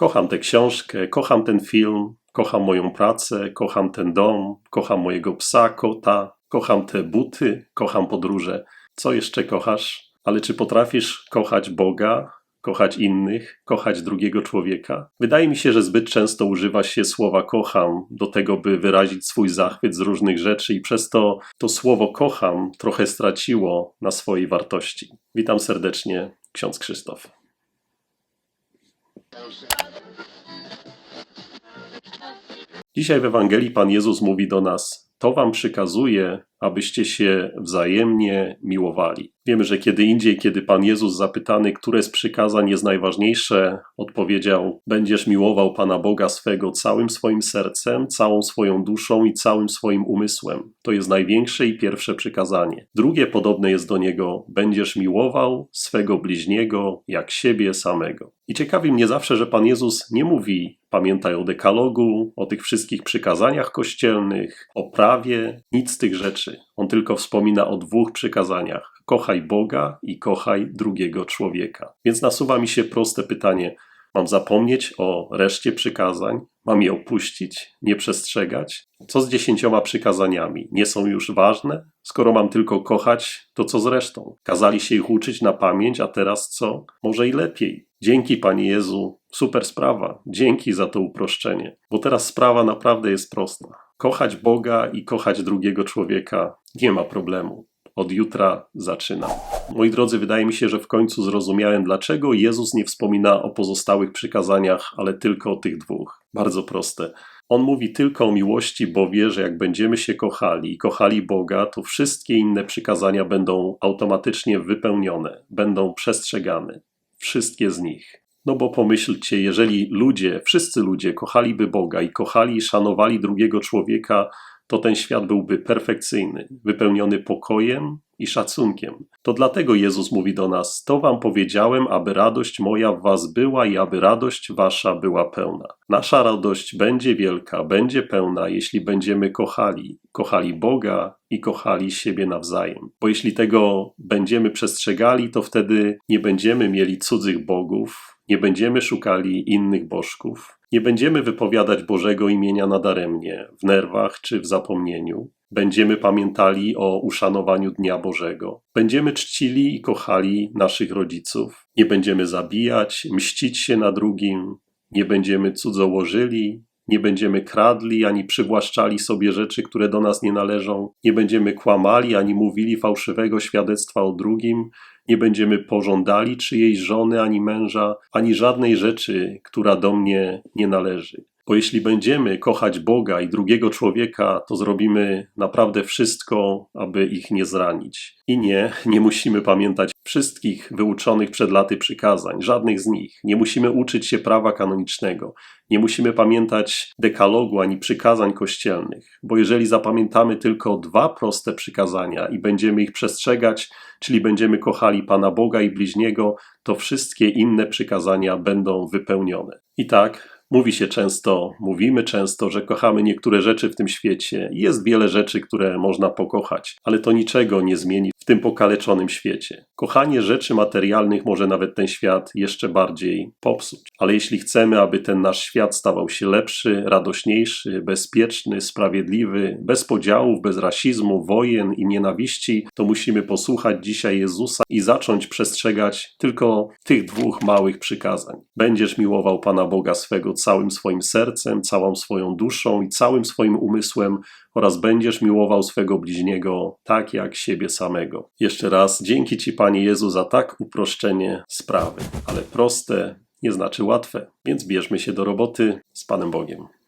Kocham tę książkę, kocham ten film, kocham moją pracę, kocham ten dom, kocham mojego psa, kota, kocham te buty, kocham podróże. Co jeszcze kochasz? Ale czy potrafisz kochać Boga, kochać innych, kochać drugiego człowieka? Wydaje mi się, że zbyt często używa się słowa kocham do tego, by wyrazić swój zachwyt z różnych rzeczy, i przez to to słowo kocham trochę straciło na swojej wartości. Witam serdecznie, ksiądz Krzysztof. Dzisiaj w Ewangelii Pan Jezus mówi do nas: To wam przykazuje, abyście się wzajemnie miłowali. Wiemy, że kiedy indziej, kiedy Pan Jezus zapytany, które z przykazań jest najważniejsze, odpowiedział: Będziesz miłował Pana Boga swego całym swoim sercem, całą swoją duszą i całym swoim umysłem. To jest największe i pierwsze przykazanie. Drugie podobne jest do niego: Będziesz miłował swego bliźniego jak siebie samego. I ciekawi mnie zawsze, że Pan Jezus nie mówi: Pamiętaj o dekalogu, o tych wszystkich przykazaniach kościelnych, o prawie, nic z tych rzeczy. On tylko wspomina o dwóch przykazaniach: kochaj Boga i kochaj drugiego człowieka. Więc nasuwa mi się proste pytanie: mam zapomnieć o reszcie przykazań? Mam je opuścić, nie przestrzegać? Co z dziesięcioma przykazaniami? Nie są już ważne? Skoro mam tylko kochać, to co z resztą? Kazali się ich uczyć na pamięć, a teraz co? Może i lepiej. Dzięki Panie Jezu, super sprawa. Dzięki za to uproszczenie, bo teraz sprawa naprawdę jest prosta. Kochać Boga i kochać drugiego człowieka nie ma problemu. Od jutra zaczynam. Moi drodzy, wydaje mi się, że w końcu zrozumiałem, dlaczego Jezus nie wspomina o pozostałych przykazaniach, ale tylko o tych dwóch. Bardzo proste. On mówi tylko o miłości, bo wie, że jak będziemy się kochali i kochali Boga, to wszystkie inne przykazania będą automatycznie wypełnione, będą przestrzegane. Wszystkie z nich. No bo pomyślcie, jeżeli ludzie, wszyscy ludzie kochaliby Boga i kochali i szanowali drugiego człowieka, to ten świat byłby perfekcyjny, wypełniony pokojem i szacunkiem. To dlatego Jezus mówi do nas: To wam powiedziałem, aby radość moja w was była i aby radość wasza była pełna. Nasza radość będzie wielka, będzie pełna, jeśli będziemy kochali, kochali Boga i kochali siebie nawzajem. Bo jeśli tego będziemy przestrzegali, to wtedy nie będziemy mieli cudzych bogów, nie będziemy szukali innych bożków, nie będziemy wypowiadać Bożego imienia nadaremnie, w nerwach czy w zapomnieniu. Będziemy pamiętali o uszanowaniu Dnia Bożego. Będziemy czcili i kochali naszych rodziców. Nie będziemy zabijać, mścić się na drugim. Nie będziemy cudzołożyli, nie będziemy kradli ani przywłaszczali sobie rzeczy, które do nas nie należą. Nie będziemy kłamali ani mówili fałszywego świadectwa o drugim nie będziemy pożądali czyjejś żony ani męża, ani żadnej rzeczy, która do mnie nie należy. Bo jeśli będziemy kochać Boga i drugiego człowieka, to zrobimy naprawdę wszystko, aby ich nie zranić. I nie, nie musimy pamiętać wszystkich wyuczonych przed laty przykazań, żadnych z nich. Nie musimy uczyć się prawa kanonicznego. Nie musimy pamiętać dekalogu ani przykazań kościelnych, bo jeżeli zapamiętamy tylko dwa proste przykazania i będziemy ich przestrzegać, czyli będziemy kochali Pana Boga i bliźniego, to wszystkie inne przykazania będą wypełnione. I tak, Mówi się często, mówimy często, że kochamy niektóre rzeczy w tym świecie. Jest wiele rzeczy, które można pokochać, ale to niczego nie zmieni w tym pokaleczonym świecie. Kochanie rzeczy materialnych może nawet ten świat jeszcze bardziej popsuć. Ale jeśli chcemy, aby ten nasz świat stawał się lepszy, radośniejszy, bezpieczny, sprawiedliwy, bez podziałów, bez rasizmu, wojen i nienawiści, to musimy posłuchać dzisiaj Jezusa i zacząć przestrzegać tylko tych dwóch małych przykazań. Będziesz miłował Pana Boga swego całym swoim sercem, całą swoją duszą i całym swoim umysłem oraz będziesz miłował swego bliźniego tak jak siebie samego. Jeszcze raz dzięki Ci Panie Jezu za tak uproszczenie sprawy, ale proste nie znaczy łatwe, więc bierzmy się do roboty z Panem Bogiem.